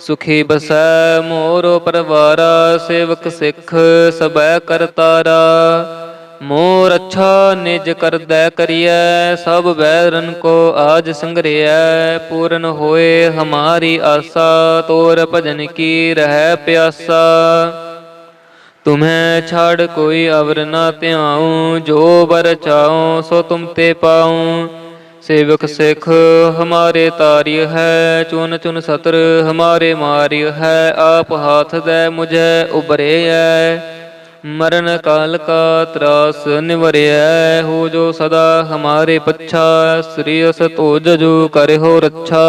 ਸੁਖੀ ਬਸੈ ਮੋਰੋ ਪਰਵਾਰਾ, ਸੇਵਕ ਸਿੱਖ ਸਬੈ ਕਰਤਾਰਾ ਮੋਰ ਅੱਛਾ ਨਿਜ ਕਰਦੈ ਕਰੀਐ, ਸਭ ਵੈਰਨ ਕੋ ਆਜ ਸੰਗਰਿਐ। ਪੂਰਨ ਹੋਏ ਹਮਾਰੀ ਆਸਾ, ਤੋਰ ਭਜਨ ਕੀ ਰਹਿ ਪਿਆਸਾ। ਤੁਮਹਿ ਛਾੜ ਕੋਈ ਅਵਰ ਨਾ ਧਿਆਉ, ਜੋ ਬਰ ਚਾਉ ਸੋ ਤੁਮ ਤੇ ਪਾਉ। ਸੇਵਕ ਸਿੱਖ ਹਮਾਰੇ ਤਾਰਿਯ ਹੈ ਚੁਨ ਚੁਨ ਸਤਰ ਹਮਾਰੇ ਮਾਰਿਯ ਹੈ ਆਪ ਹਾਥ ਦੇ ਮੁਝੇ ਉਬਰੇਐ ਮਰਨ ਕਾਲ ਕਾ ਤਰਾਸ ਨਿਵਰਿਐ ਹੋ ਜੋ ਸਦਾ ਹਮਾਰੇ ਪੱਛਾ ਸ੍ਰੀ ਅਸ ਤੋਜ ਜੋ ਕਰਿਓ ਰੱਛਾ।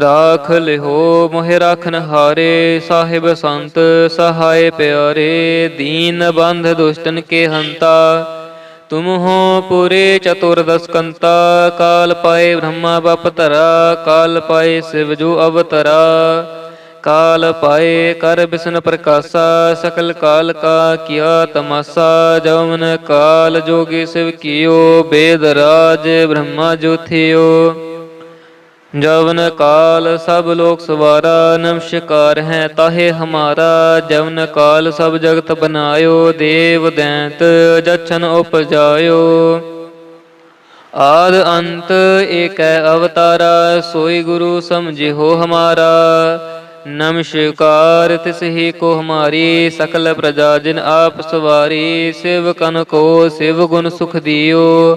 ਰਾਖ ਲਿਹੋ ਮੋਹਿ ਰਾਖਨ ਹਾਰੇ ਸਾਹਿਬ ਸੰਤ ਸਹਾਇ ਪਿਆਰੇ ਦੀਨ ਬੰਧ ਦੁਸ਼ਟਨ ਕੇ ਹੰਤਾ। ਤੁਮ ਹੋ ਪੁਰੇ ਚਤੁਰਦਸ ਕਾਲ ਪਾਏ ਬ੍ਰਹਮਾ ਬਪ ਧਰਾ, ਕਾਲ ਪਾਏ ਸਿਵ ਜੋ ਅਵਤਰਾ। ਕਾਲ ਪਾਏ ਕਰ ਬਿਸ਼ਨ ਪ੍ਰਕਾਸ਼ਾ, ਸਕਲ ਕਾਲ ਕਾ ਕੀਆ ਤਮਾਸਾ, ਜਵਨ ਕਾਲ ਜੋਗੀ ਸਿਵ ਕੀਓ, ਬੇਦ ਰਾਜ ਬ੍ਰਹਮਾ ਜੋਥਿਓ ਜਵਨ ਕਾਲ ਸਭ ਲੋਕ ਸਵਾਰਾ, ਨਮਸਕਾਰ ਹੈ ਤਾਹੇ ਹਮਾਰਾ। ਜਵਨ ਕਾਲ ਸਭ ਜਗਤ ਬਨਾਇਓ, ਦੇਵ ਦੈਂਤ ਜਛਨ ਉਪਜਾਇਓ। ਆਦ ਅੰਤ ਏਕੈ ਅਵਤਾਰਾ, ਸੋਈ ਗੁਰੂ ਸਮਝਿਓ ਹਮਾਰਾ। ਨਮਸਕਾਰ ਤਿਸ ਹੀ ਕੋ ਹਮਾਰੀ, ਸਕਲ ਪ੍ਰਜਾ ਜਿਨ ਆਪ ਸਵਾਰੀ। ਸਿਵ ਕਨ ਕੋ ਸਿਵ ਗੁਣ ਸੁਖ ਦਿਓ।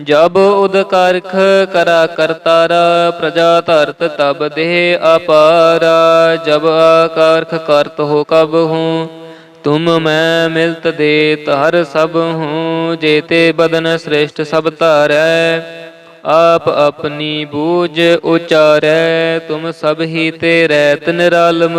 ਜਬ ਉਦ ਕਰਾ ਕਰਤਾਰਾ, ਪ੍ਰਜਾ ਧਰਤ ਤਬ ਦੇਹ ਅਪਾਰਾ, ਜਬ ਆਕਾਰਖ ਕਰਤ ਹੋ ਕਬ ਹੂੰ, ਤੁਮ ਮੈਂ ਮਿਲਤ ਦੇ ਧਰ ਸਭ ਹੂੰ, ਜੇਤੇ ਬਦਨ ਸ੍ਰੇਸ਼ਟ ਸਭ ਧਾਰੈ, ਆਪ ਆਪਣੀ ਬੂਝ ਉਚਾਰੈ, ਤੁਮ ਸਭ ਹੀ ਤੇ ਰਹਿਤ ਨਿਰਾਲਮ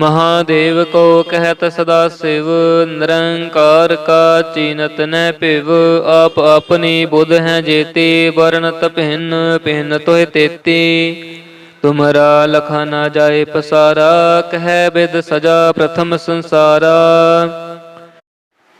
ਮਹਾਦੇਵ ਕੋ ਕਹਿਤ ਸਦਾ ਸਿਵ, ਨਿਰੰਕਾਰ ਕਾ ਚੀਨਤ ਨੈ ਭਿਵ, ਆਪ ਆਪਣੀ ਬੁੱਧ ਹੈ ਜੇਤੀ ਵਰਣਤ ਭਿੰਨ ਭਿੰਨ ਤੋਹਿ ਤੇਤੀ। ਤੁਮਰਾ ਲਖਾ ਨਾ ਜਾਏ ਪਸਾਰਾ, ਕਹਿ ਬਿਦ ਸਜਾ ਪ੍ਰਥਮ ਸੰਸਾਰਾ।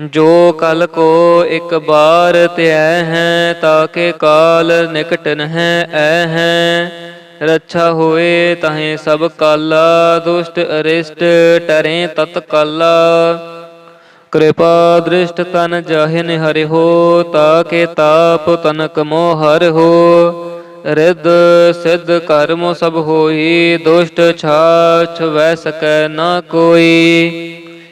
ਜੋ ਕਲ ਕੋ ਇੱਕ ਬਾਰ ਧਿਆ ਹੈ ਤਾਕੇ ਕਾਲ ਨਿਕਟ ਨਹਿ ਐ ਹੈ। ਰੱਛਾ ਹੋਏ ਤਹੇ ਸਭ ਕਾਲਾ, ਦੁਸ਼ਟ ਅਰਿਸ਼ਟ ਟਰੇ ਤਤ ਕਾਲਾ। ਕਿਰਪਾ ਦ੍ਰਿਸ਼ਟ ਤਨ ਜਾਹਿ ਨਿਹਰਿ ਹੋ ਤਾਕੇ ਤਾਪ ਤਨਕ ਮੋਹ ਹਰਿ ਹੋ। ਰਿੱਧ ਸਿੱਧ ਕਰਮ ਸਭ ਹੋਈ, ਦੁਸ਼ਟ ਛਾਛ ਵੈ ਸਕੈ ਨਾ ਕੋਈ।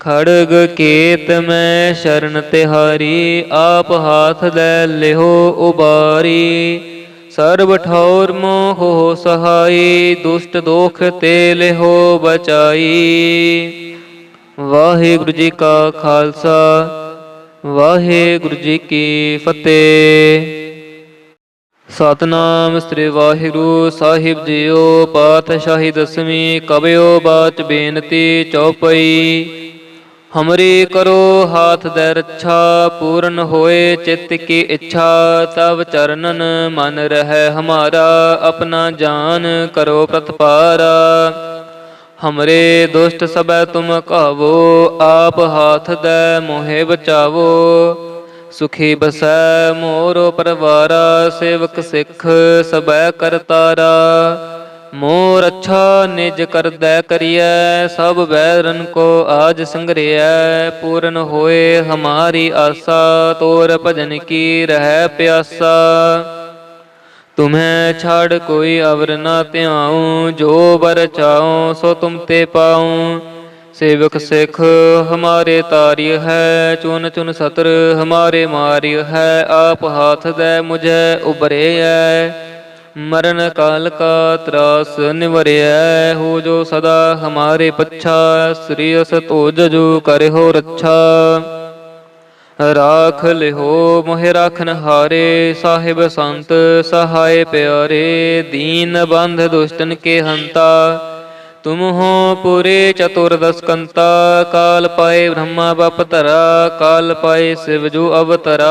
ਖੜਗ ਕੇਤ ਮੈਂ ਸ਼ਰਨ ਤਿਹਾਰੀ, ਆਪ ਹਾਥ ਦੇ ਲਿਓ ਉਬਾਰੀ। ਸਰਬ ਠੌਰ ਮੋਹ ਸਹਾਈ, ਦੁਸ਼ਟ ਦੋਖ ਤੇ ਲਿਓ ਬਚਾਈ। ਵਾਹਿਗੁਰੂ ਜੀ ਕਾ ਖਾਲਸਾ, ਵਾਹਿਗੁਰੂ ਜੀ ਕੀ ਫਤਿਹ। ਸਤਨਾਮ ਸ੍ਰੀ ਵਾਹਿਗੁਰੂ ਸਾਹਿਬ ਜੀਓ, ਪਾਤਸ਼ਾਹੀ ਦਸਵੀਂ ਕਬਿਓ ਬਾਚ ਬੇਨਤੀ ਚੌਪਈ ਹਮਰੀ ਕਰੋ ਹਾਥ ਦੇ ਰੱਛਾ ਪੂਰਨ ਹੋਏ ਚਿੱਤ ਕੀ ਇੱਛਾ ਤਵ ਚਰਨਨ ਮਨ ਰਹਿ ਹਮਾਰਾ ਆਪਣਾ ਜਾਨ ਕਰੋ ਪ੍ਰਤਪਾਰਾ ਹਮਰੇ ਦੁਸ਼ਟ ਸਬੈ ਤੁਮ ਕਹਾਵੋ ਆਪ ਹਾਥ ਦੇ ਮੋਹਿ ਬਚਾਵੋ ਸੁਖੀ ਬਸੈ ਮੋਰੋ ਪਰਵਾਰਾ ਸੇਵਕ ਸਿੱਖ ਸਬੈ ਕਰਤਾਰਾ ਮੋਹ ਰੱਛਾ ਨਿਜ ਕਰਦੈ ਕਰੀਐ, ਸਭ ਵੈਰਨ ਕੋ ਆਜ ਸੰਗਰਿਐ। ਪੂਰਨ ਹੋਏ ਹਮਾਰੀ ਆਸਾ, ਤੋਰ ਭਜਨ ਕੀ ਰਹਿ ਪਿਆਸਾ। ਤੁਮਹਿ ਛੜ ਕੋਈ ਅਵਰ ਨਾ ਧਿਆਉ, ਜੋ ਵਰ ਚਾਉ ਸੋ ਤੁਮ ਤੇ ਪਾਉ। ਸੇਵਕ ਸਿਖ ਹਮਾਰੇ ਤਾਰਿ ਹੈ, ਚੁਨ ਚੁਨ ਸਤਰ ਹਮਾਰੇ ਮਾਰਿ ਹੈ। ਆਪ ਹਾਥ ਦੇ ਮੁਝੇ ਉਬਰੇ ਐ ਮਰਨ ਕਾਲ ਕਾ ਤਰਾਸ ਨਿਵਰਿਐ, ਹੋ ਜੋ ਸਦਾ ਹਮਾਰੇ ਪੱਛਾ, ਸ੍ਰੀ ਅਸ ਤੋਜ ਜੋ ਕਰਿਓ ਰੱਛਾ। ਰਾਖ ਲਿਓ ਮੋਹਿ ਰਾਖਨ ਹਾਰੇ, ਸਾਹਿਬ ਸੰਤ ਸਹਾਏ ਪਿਆਰੇ, ਦੀਨ ਬੰਧ ਦੁਸ਼ਟਨ ਕੇ ਹੰਤਾ। ਤੁਮ ਹੋ ਪੂਰੇ ਚਤੁਰਦਸ ਕੰਤਾ ਕਾਲ ਪਾਏ ਬ੍ਰਹਮਾ ਬਪ ਤਰਾ ਕਾਲ ਪਾਏ ਸਿਵ ਜੋ ਅਵਤਰਾ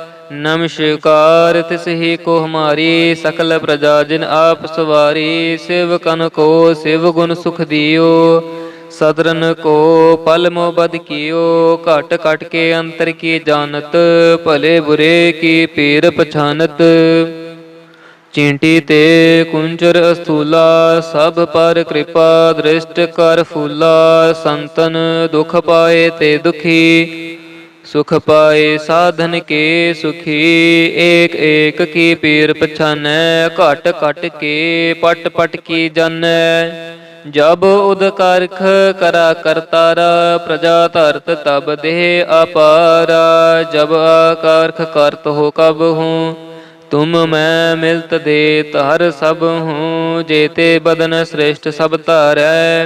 ਨਮਸ਼ਕਾਰ ਤਿਸਹੀ ਕੋ ਹਮਾਰੀ ਸਕਲ ਪ੍ਰਜਾ, ਜਿਨ ਆਪ ਸਵਾਰੀ, ਸਿਵ ਕਨ ਕੋ, ਸਿਵ ਗੁਣ ਸੁਖ ਦਿਓ। ਸਦਰਨ ਕੋ ਪਲ ਮੋ ਬਦ ਕੀਓ, ਘਟ ਘਟ ਕੇ ਅੰਤਰ ਕੀ ਜਾਣਤ, ਭਲੇ ਬੁਰੇ ਕੀ ਪੀਰ ਪਛਾਨਤ। ਚਿੰਟੀ ਤੇ ਕੁੰਜਰ ਅਸਤੂਲਾ ਸਭ ਪਰ ਕਿਰਪਾ ਦ੍ਰਿਸ਼ਟ ਕਰ ਫੂਲਾ, ਸੰਤਨ ਦੁਖ ਪਾਏ ਤੇ ਦੁਖੀ। ਸੁਖ ਪਾਏ ਸਾਧਨ ਕੇ ਸੁਖੀ, ਏਕ ਏਕ ਕੀ ਪੀਰ ਪਛਾਨੈ, ਘਟ ਘਟ ਕੇ ਪਟ ਪਟ ਕੀ ਜਾਣੈ। ਜਬ ਉਦ ਕਰਾ ਕਰਤਾਰਾ, ਪ੍ਰਜਾ ਧਰਤ ਤਬ ਦੇਹ ਅਪਾਰਾ। ਜਬ ਆਕਾਰਖ ਕਰਤ ਹੋ ਕਬ ਹੂੰ, ਤੁਮ ਮੈਂ ਮਿਲਤ ਦੇ ਧਰ ਸਭ ਹੂੰ। ਜੇਤੇ ਬਦਨ ਸ੍ਰੇਸ਼ਟ ਸਭ ਧਾਰੈ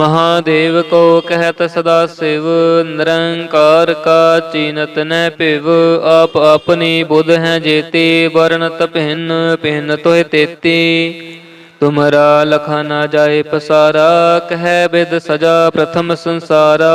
ਮਹਾਦੇਵ ਕੋ ਕਹਿਤ ਸਦਾ ਸਿਵ, ਨਿਰੰਕਾਰ ਕਾ ਚੀਨਤ ਨੈ ਭਿਵ, ਆਪ ਆਪਣੀ ਬੁੱਧ ਹੈ ਜੇਤੀ ਵਰਨ ਭਿੰਨ ਭਿੰਨ ਤੋਹਿ ਤੇਤੀ। ਤੁਮਰਾ ਲਖਾ ਨਾ ਜਾਏ ਪਸਾਰਾ, ਕਹਿ ਬਿਦ ਸਜਾ ਪ੍ਰਥਮ ਸੰਸਾਰਾ।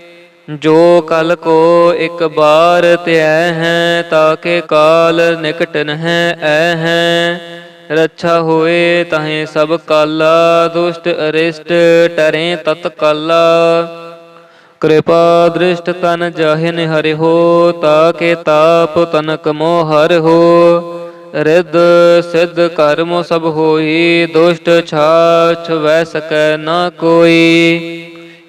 ਜੋ ਕਲ ਕੋ ਇੱਕ ਬਾਰ ਧਿਆ ਹੈ ਤਾਕੇ ਕਾਲ ਨਿਕਟ ਨਹਿ ਐ ਹੈ। ਰੱਛਾ ਹੋਏ ਤਹੇ ਸਭ ਕਾਲਾ, ਦੁਸ਼ਟ ਅਰਿਸ਼ਟ ਟਰੇ ਤਤ ਕਾਲਾ। ਕਿਰਪਾ ਦ੍ਰਿਸ਼ਟ ਤਨ ਜਾਹਿਨ ਹਰਿ ਹੋ ਤਾਕੇ ਤਾਪ ਤਨਕ ਮੋਹ ਹਰਿ ਹੋ। ਰਿੱਧ ਸਿੱਧ ਕਰਮ ਸਭ ਹੋਈ, ਦੁਸ਼ਟ ਛਾਛ ਵੈ ਸਕੈ ਨਾ ਕੋਈ।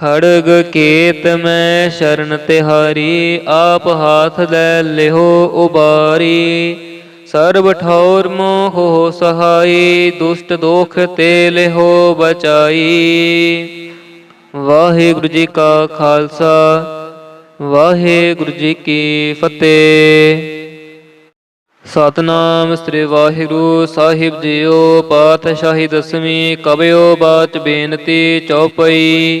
ਖੜਗ ਕੇਤ ਮੈਂ ਸ਼ਰਨ ਤਿਹਾਰੀ, ਆਪ ਹਾਥ ਲੈ ਲਿਓ ਉਬਾਰੀ। ਸਰਬ ਠੌਰ ਮੋਹ ਸਹਾਈ, ਦੁਸ਼ਟ ਦੋਖ ਤੇ ਲਿਓ ਬਚਾਈ। ਵਾਹਿਗੁਰੂ ਜੀ ਕਾ ਖਾਲਸਾ, ਵਾਹਿਗੁਰੂ ਜੀ ਕੀ ਫਤਿਹ। ਸਤਨਾਮ ਸ੍ਰੀ ਵਾਹਿਗੁਰੂ ਸਾਹਿਬ ਜੀਓ, ਪਾਤਸ਼ਾਹੀ ਦਸਵੀਂ ਕਬਿਓ ਬਾਚ ਬੇਨਤੀ ਚੌਪਈ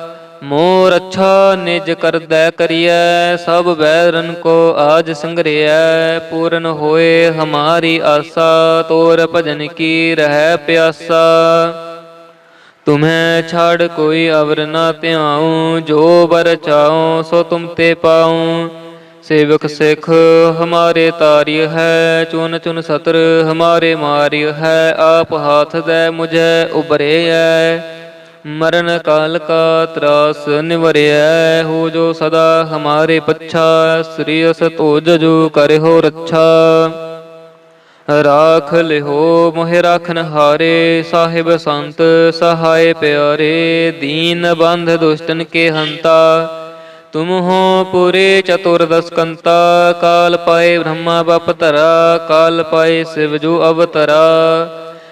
ਮੋਹ ਰੱਛਾ ਨਿਜ ਕਰਦੈ ਕਰੀਐ, ਸਭ ਵੈਰਨ ਕੋ ਆਜ ਸੰਗਰਿਐ। ਪੂਰਨ ਹੋਏ ਹਮਾਰੀ ਆਸਾ, ਤੋਰ ਭਜਨ ਕੀ ਰਹਿ ਪਿਆਸਾ। ਤੁਮਹਿ ਛਾੜ ਕੋਈ ਅਵਰ ਨਾ ਧਿਆਉ, ਜੋ ਬਰ ਚਾਉ, ਸੋ ਤੁਮ ਤੇ ਪਾਉ। ਸੇਵਕ ਸਿਖ ਹਮਾਰੇ ਤਾਰਿ ਹੈ, ਚੁਨ ਚੁਨ ਸਤਰ ਹਮਾਰੇ ਮਾਰਿ ਹੈ। ਆਪ ਹਾਥ ਦੇ ਮੁਝੇ ਉਬਰੇ ਹੈ ਮਰਨ ਕਾਲ ਕਾ ਤਰਾਸ ਨਿਵਰਿਐ, ਹੋ ਜੋ ਸਦਾ ਹਮਾਰੇ ਪੱਛਾ, ਸ੍ਰੀ ਅਸ ਤੋਜ ਜੋ ਕਰਿਓ ਰੱਛਾ। ਰਾਖ ਲਿਹੋ ਮੋਹਿ ਰਖਨ ਹਾਰੇ, ਸਾਹਿਬ ਸੰਤ ਸਹਾਇ ਪਿਆਰੇ, ਦੀਨ ਬੰਧ ਦੁਸ਼ਟਨ ਕੇ ਹੰਤਾ। ਤੁਮ ਹੋ ਪੂਰੇ ਚਤੁਰਦਸ ਕੰਤਾ ਕਾਲ ਪਾਏ ਬ੍ਰਹਮਾ ਬਪ ਤਰਾ ਕਾਲ ਪਾਏ ਸਿਵ ਜੋ ਅਵਤਰਾ।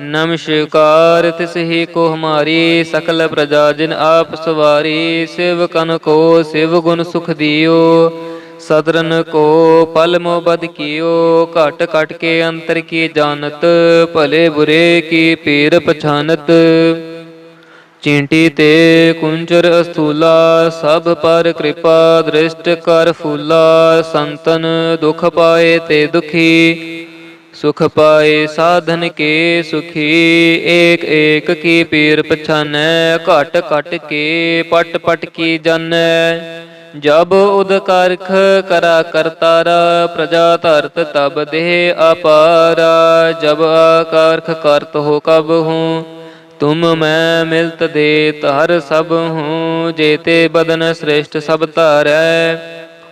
ਨਮਸ਼ਕਾਰ ਤਿਸਹੀ ਕੋ ਹਮਾਰੀ ਸਕਲ ਪ੍ਰਜਾ, ਜਿਨ ਆਪ ਸਵਾਰੀ, ਸਿਵ ਕਨ ਕੋ ਸਿਵ ਗੁਣ ਸੁਖ ਦਿਓ। ਸਦਰਨ ਕੋ ਪਲ ਮੋ ਬਦ ਕੀਓ, ਘਟ ਘਟ ਕੇ ਅੰਤਰ ਕੀ ਜਾਣਤ, ਭਲੇ ਬੁਰੇ ਕੀ ਪੀਰ ਪਛਾਨਤ। ਚੀਂਟੀ ਤੇ ਕੁੰਚਰ ਅਸਤੂਲਾ ਸਭ ਪਰ ਕਿਰਪਾ ਦ੍ਰਿਸ਼ਟ ਕਰ ਫੂਲਾ, ਸੰਤਨ ਦੁਖ ਪਾਏ ਤੇ ਦੁਖੀ। ਸੁਖ ਪਾਏ, ਸਾਧਨ ਕੇ ਸੁਖੀ ਏਕ ਏਕ ਕੀ ਪੀਰ ਪਛਾਨੈ ਘਟ ਘਟ ਕੇ ਪਟ ਪਟ ਕੀ ਜਾਣੈ ਜਬ ਉਦ ਕਰਖ ਕਰਾ ਕਰਤਾਰਾ, ਪ੍ਰਜਾ ਧਰਤ ਤਬ ਦੇਹ ਅਪਾਰਾ। ਜਬ ਆਕਾਰਖ ਕਰਤ ਹੋ ਕਬ ਹੂੰ, ਤੁਮ ਮੈਂ ਮਿਲਤ ਦੇ ਧਰ ਸਭ ਹੂੰ। ਜੇਤੇ ਬਦਨ ਸ੍ਰੇਸ਼ਟ ਸਭ ਧਾਰੈ।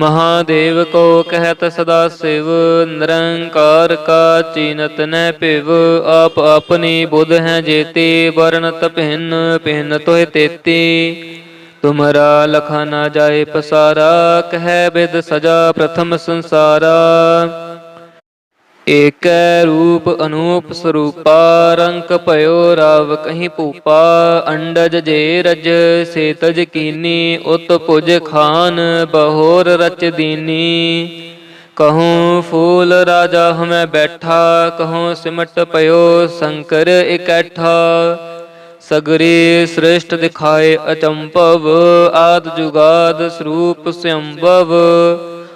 ਮਹਾਦੇਵ ਕੋ ਕਹਿਤ ਸਦਾ ਸਿਵ, ਨਿਰੰਕਾਰ ਕਾ ਚੀਨਤ ਨੈ ਭਿਵ, ਆਪ ਆਪਣੀ ਬੁੱਧ ਹੈ ਜੇਤੀ ਵਰਨ ਭਿੰਨ ਭਿੰਨ ਤੋਹਿ ਤੇਤੀ। ਤੁਮਰਾ ਲਖਾ ਨਾ ਜਾਏ ਪਸਾਰਾ, ਕਹਿ ਬਿਦ ਸਜਾ ਪ੍ਰਥਮ ਸੰਸਾਰਾ। ਏਕੈ ਰੂਪ ਅਨੂਪ ਸਰੂਪਾ, ਰੰਕ ਭਇਓ ਰਾਵ ਕਹੀਂ ਭੂਪਾ, ਅੰਡਜ ਜੇ ਰਜ ਸੇ ਕੀਨੀ, ਉਤ ਭੁਜ ਖਾਨ ਬਹੋਰ ਰਚ ਦੀਨੀ। ਕਹੂੰ ਫੂਲ ਰਾਜਾ ਹਮੈ ਬੈਠਾ, ਕਹੂੰ ਸਿਮਟ ਭਇਓ ਸ਼ੰਕਰ ਇਕੱਠਾ। ਸਗਰੇ ਸ੍ਰੇਸ਼ਟ ਦਿਖਾਏ ਅਚੰਭਵ, ਆਦ ਜੁਗਾਦ ਸਰੂਪ ਸੰਭਵ।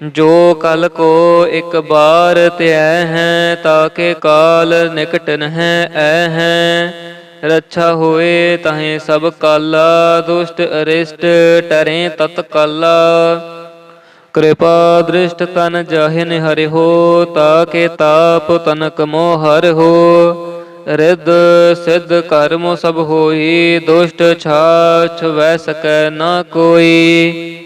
ਜੋ ਕਲ ਕੋ ਇੱਕ ਬਾਰ ਧਿਆ ਹੈ, ਤਾਕੇ ਕਾਲ ਨਿਕਟ ਨਹਿ ਐ ਹੈ। ਰੱਛਾ ਹੋਏ ਤਹੇ ਸਭ ਕਾਲਾ, ਦੁਸ਼ਟ ਅਰਿਸ਼ਟ ਟਰੇ ਤਤ ਕਾਲਾ। ਕਿਰਪਾ ਦ੍ਰਿਸ਼ਟ ਤਨ ਜਾਹਿਨ ਹਰਿ ਹੋ ਤਾਕੇ ਤਾਪ ਤਨਕ ਮੋਹ ਹਰਿ ਰਿੱਧ ਸਿੱਧ ਕਰਮ ਸਭ ਹੋਈ, ਦੁਸ਼ਟ ਛਾਛ ਵੈ ਸਕੈ ਨਾ ਕੋਈ।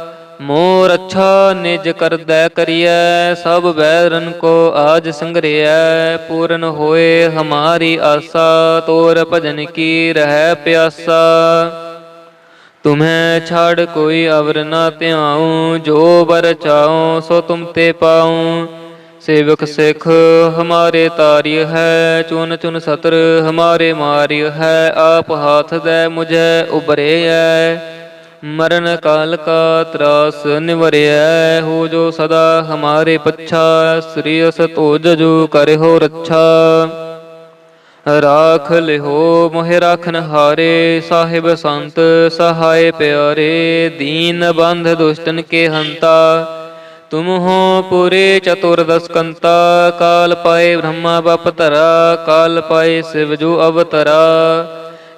ਮੋਰ ਅੱਛਾ ਨਿਜ ਕਰਦੈ ਕਰੀਐ, ਸਭ ਵੈਰਨ ਕੋ ਆਜ ਸੰਗਰਿਐ, ਪੂਰਨ ਹੋਏ ਹਮਾਰੀ ਆਸਾ, ਤੋਰ ਭਜਨ ਕੀ ਰਹਿ ਪਿਆਸਾ। ਤੁਮੈ ਛਾੜ ਕੋਈ ਅਵਰ ਨਾ ਧਿਆਉ, ਜੋ ਬਰ ਚਾਉ ਸੋ ਤੁਮ ਤੇ ਪਾਉ। ਸੇਵਕ ਸਿੱਖ ਹਮਾਰੇ ਤਾਰਿ ਹੈ, ਚੁਨ ਚੁਨ ਸਤਰ ਹਮਾਰੇ ਮਾਰਿ ਹੈ, ਆਪ ਹਾਥ ਦੇ ਮੁਝੇ ਉਬਰੇਐ ਮਰਨ ਕਾਲ ਕਾ ਤਰਾਸ ਨਿਵਰਿਐ, ਹੋ ਜੋ ਸਦਾ ਹਮਾਰੇ ਪੱਛਾ, ਸ੍ਰੀ ਅਸ ਤੋਜ ਜੋ ਕਰਿਓ ਰੱਛਾ। ਰਾਖ ਲਿਹੋ ਮੋਹਿ ਰਾਖਨ ਹਾਰੇ, ਸਾਹਿਬ ਸੰਤ ਸਹਾਇ ਪਿਆਰੇ, ਦੀਨ ਬੰਧ ਦੁਸ਼ਟਨ ਕੇ ਹੰਤਾ। ਤੁਮ ਹੋ ਪੂਰੇ ਚਤੁਰਦਸਕੰਤਾ ਕਾਲ ਪਾਏ ਬ੍ਰਹਮਾ ਬਪ ਤਰਾ ਕਾਲ ਪਾਏ ਸਿਵ ਜੋ ਅਵਤਰਾ।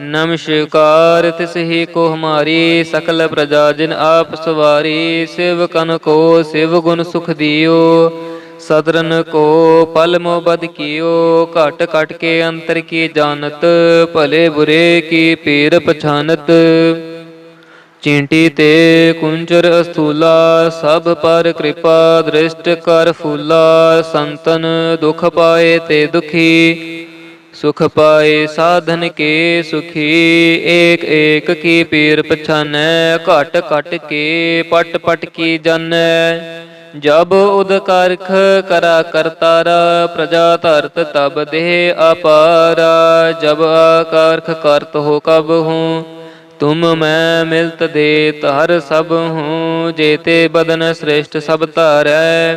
ਨਮਸਕਾਰ ਤਿਸਹੀ ਕੋ ਹਮਾਰੀ ਸਕਲ ਪ੍ਰਜਾ ਜਿਨ ਆਪ ਸਵਾਰੀ, ਸਿਵ ਕਨ ਕੋ ਸਿਵ ਗੁਣ ਸੁਖ ਦਿਓ। ਸਦਰਨ ਕੋ ਪਲ ਮੋ ਬਦ ਕੀਓ, ਘਟ ਘਟ ਕੇ ਅੰਤਰ ਕੀ ਜਾਣਤ, ਭਲੇ ਬੁਰੇ ਕੀ ਪੀਰ ਪਛਾਨਤ। ਚਿੰਟੀ ਤੇ ਕੁੰਚਰ ਅਸਥੂਲਾ, ਸਭ ਪਰ ਕਿਰਪਾ ਦ੍ਰਿਸ਼ਟ ਕਰ ਫੂਲਾ, ਸੰਤਨ ਦੁਖ ਪਾਏ ਤੇ ਦੁਖੀ। ਸੁਖ ਪਾਏ, ਸਾਧਨ ਕੇ ਸੁਖੀ, ਏਕ ਏਕ ਕੀ ਪੀਰ ਪਛਾਨੈ, ਘਟ ਘਟ ਕੇ ਪਟ ਪਟ ਕੀ ਜਾਣੈ ਜਬ ਉਦ ਕਰਾ ਕਰਤਾਰਾ ਪ੍ਰਜਾ ਧਰਤ ਤਬ ਦੇਹ ਅਪਾਰਾ। ਜਬ ਆਕਾਰਖ ਕਰਤ ਹੋ ਕਬ ਹੂੰ, ਤੁਮ ਮੈਂ ਮਿਲਤ ਦੇ ਧਰ ਸਭ ਹੂੰ। ਜੇਤੇ ਬਦਨ ਸ੍ਰੇਸ਼ਟ ਸਭ ਧਾਰੈ।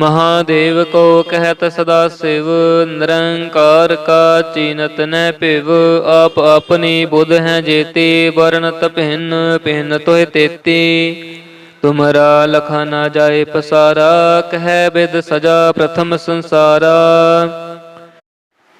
ਮਹਾਦੇਵ ਕੋ ਕਹਿਤ ਸਦਾ ਸਿਵ, ਨਿਰੰਕਾਰ ਕਾ ਚੀਨਤ ਨੈ ਭਿਵ, ਆਪ ਆਪਣੀ ਬੁੱਧ ਹੈ ਜੇਤੀ ਵਰਣਤ ਭਿੰਨ ਭਿੰਨ ਤੋਹਿ ਤੇਤੀ। ਤੁਮਰਾ ਲਖਾ ਨਾ ਜਾਏ ਪਸਾਰਾ, ਕਹਿ ਬਿਦ ਸਜਾ ਪ੍ਰਥਮ ਸੰਸਾਰਾ।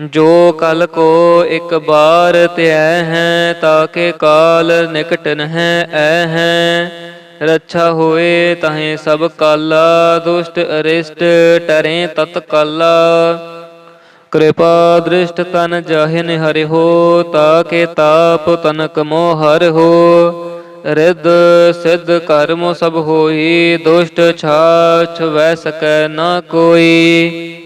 ਜੋ ਕਲ ਕੋ ਇੱਕ ਬਾਰ ਧਿਐ ਹੈ ਤਾਕੇ ਕਾਲ ਨਿਕਟ ਨਹਿ ਐ ਹੈ। ਰੱਛਾ ਹੋਏ ਤਹੇ ਸਭ ਕਾਲਾ, ਦੁਸ਼ਟ ਅਰਿਸ਼ਟ ਟਰੇ ਤਤ ਕਾਲਾ। ਕਿਰਪਾ ਦ੍ਰਿਸ਼ਟ ਤਨ ਜਾਹਿਨ ਹਰਿ ਹੋ ਤਾਕੇ ਤਾਪ ਤਨਕ ਮੋਹ ਹਰਿ ਹੋ। ਰਿੱਧ ਸਿੱਧ ਕਰਮੋ ਸਭ ਹੋਈ, ਦੁਸ਼ਟ ਛਾਛ ਵੈ ਸਕੈ ਨਾ ਕੋਈ।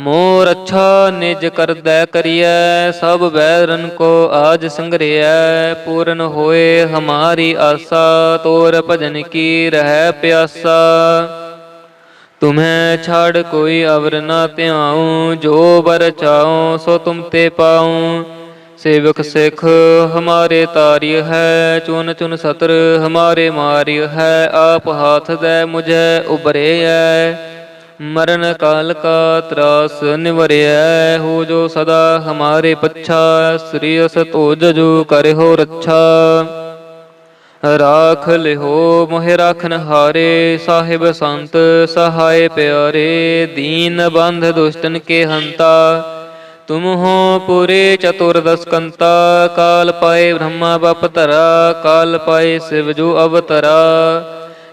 ਮੋਰ ਅੱਛਾ ਨਿਜ ਕਰਦੈ ਕਰੀਐ, ਸਭ ਵੈਰਨ ਕੋ ਆਜ ਸੰਗਰਿਐ ਪੂਰਨ ਹੋਏ ਹਮਾਰੀ ਆਸਾ, ਤੋਰ ਭਜਨ ਕੀ ਰਹਿ ਪਿਆਸਾ। ਤੁਮੈ ਛਾੜ ਕੋਈ ਅਵਰ ਨਾ ਧਿਆਉ, ਜੋ ਬਰ ਚਾਉ ਸੋ ਤੁਮ ਤੇ ਪਾਉ। ਸੇਵਕ ਸਿੱਖ ਹਮਾਰੇ ਤਾਰਿਯ ਹੈ, ਚੁਨ ਚੁਨ ਸਤਰ ਹਮਾਰੇ ਮਾਰਿਯ ਹੈ, ਆਪ ਹਾਥ ਦੇ ਮੁਝੈ ਉਬਰੇਐ ਮਰਨ ਕਾਲ ਕਾ ਤਰਾਸ ਨਿਵਰਿਐ, ਹੋ ਜੋ ਸਦਾ ਹਮਾਰੇ ਪੱਛਾ, ਸ੍ਰੀ ਅਸ ਤੋਜ ਜੋ ਕਰਿਓ ਰੱਛਾ। ਰਾਖ ਲਿਹੋ, ਮੋਹਿ ਰਾਖਨ ਹਾਰੇ, ਸਾਹਿਬ ਸੰਤ ਸਹਾਇ ਪਿਆਰੇ, ਦੀਨ ਬੰਧ ਦੁਸ਼ਟਨ ਕੇ ਹੰਤਾ। ਤੁਮ ਹੋ ਪੂਰੇ ਚਤੁਰਦਸ ਕੰਤਾ ਕਾਲ ਪਾਏ ਬ੍ਰਹਮਾ ਬਪ ਤਰਾ ਕਾਲ ਪਾਏ ਸਿਵ ਜੋ ਅਵਤਰਾ।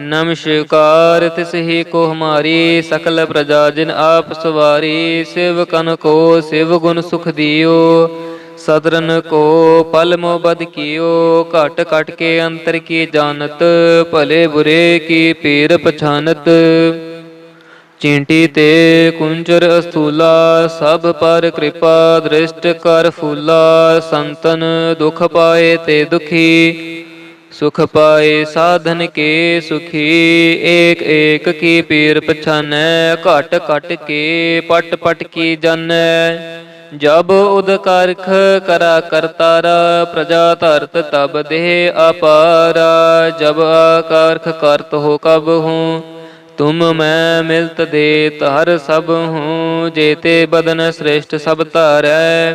ਨਮਸਕਾਰ ਤਿਸਹੀ ਕੋ ਹਮਾਰੀ ਸਕਲ ਪ੍ਰਜਾ ਜਿਨ ਆਪ ਸਵਾਰੀ ਸਿਵ ਕਨ ਕੋ ਸਿਵ ਗੁਣ ਸੁਖ ਦਿਓ। ਸਦਰਨ ਕੋ ਪਲ ਮੋ ਬਦ ਕੀਓ, ਘਟ ਘਟ ਕੇ ਅੰਤਰ ਕੀ ਜਾਣਤ, ਭਲੇ ਬੁਰੇ ਕੀ ਪੀਰ ਪਛਾਨਤ। ਚੀਂਟੀ ਤੇ ਕੁੰਚਰ ਅਸਤੂਲਾ ਸਭ ਪਰ ਕਿਰਪਾ ਦ੍ਰਿਸ਼ਟ ਕਰ ਫੂਲਾ, ਸੰਤਨ ਦੁਖ ਪਾਏ ਤੇ ਦੁਖੀ। ਸੁਖ ਪਾਏ ਸਾਧਨ ਕੇ ਸੁਖੀ ਏਕ ਏਕ ਕੀ ਪੀਰ ਪਛਾਨੈ ਘਟ ਘਟ ਕੇ ਪਟ ਪਟ ਕੀ ਜਾਣੈ ਜਬ ਉਦ ਕਰਾ ਕਰਤਾਰਾ ਪ੍ਰਜਾ ਧਰਤ ਤਬ ਦੇਹ ਅਪਾਰਾ। ਜਬ ਆਕਾਰਖ ਕਰਤ ਹੋ ਕਬ ਹੂੰ, ਤੁਮ ਮੈਂ ਮਿਲਤ ਦੇ ਧਰ ਸਭ ਹੂੰ। ਜੇਤੇ ਬਦਨ ਸ੍ਰੇਸ਼ਟ ਸਭ ਧਾਰੈ।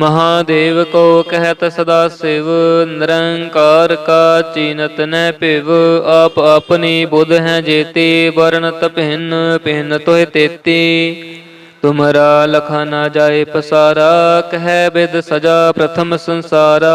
ਮਹਾਦੇਵ ਕੋ ਕਹਿਤ ਸਦਾ ਸਿਵ, ਨਿਰੰਕਾਰ ਕਾ ਚੀਨਤ ਨੈ ਭਿਵ। ਆਪ ਆਪਣੀ ਬੁੱਧ ਹੈ ਜੇਤੀ ਵਰਣਤ ਭਿੰਨ ਭਿੰਨ ਤੋਹਿ ਤੇਤੀ। ਤੁਮਰਾ ਲਖਾ ਨਾ ਜਾਏ ਪਸਾਰਾ, ਕਹਿ ਬਿਦ ਸਜਾ ਪ੍ਰਥਮ ਸੰਸਾਰਾ।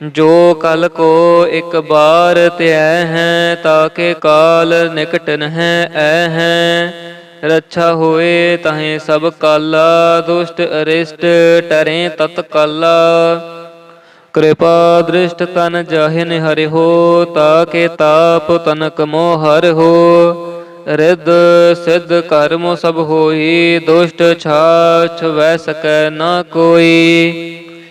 ਜੋ ਕਲ ਕੋ ਇੱਕ ਬਾਰ ਧਿਐ ਹੈ ਤਾਕੇ ਕਾਲ ਨਿਕਟ ਨਹਿ ਐ ਹੈ। ਰੱਛਾ ਹੋਏ ਤਹੇ ਸਭ ਕਾਲਾ, ਦੁਸ਼ਟ ਅਰਿਸ਼ਟ ਟਰੇ ਤਤ ਕਾਲਾ। ਕਿਰਪਾ ਦ੍ਰਿਸ਼ਟ ਤਨ ਜਾਹਿਨ ਹਰਿ ਹੋ ਤਾਕੇ ਤਾਪ ਤਨਕ ਮੋਹ ਹਰਿ ਰਿੱਧ ਸਿੱਧ ਕਰਮ ਸਭ ਹੋਈ, ਦੁਸ਼ਟ ਛਾਛ ਵੈ ਸਕੈ ਨਾ ਕੋਈ।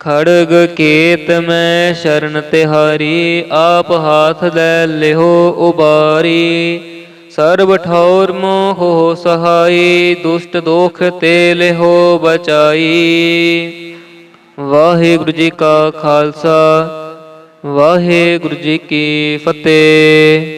ਖੜਗ ਕੇਤ ਮੈਂ ਸ਼ਰਨ ਤਿਹਾਰੀ, ਆਪ ਹਾਥ ਲੈ ਲਿਓ ਉਬਾਰੀ। ਸਰਬ ਠੌਰ ਮੋਹ ਸਹਾਈ, ਦੁਸ਼ਟ ਦੋਖ ਤੇ ਲਿਓ ਬਚਾਈ। ਵਾਹਿਗੁਰੂ ਜੀ ਕਾ ਖਾਲਸਾ, ਵਾਹਿਗੁਰੂ ਜੀ ਕੀ ਫਤਿਹ।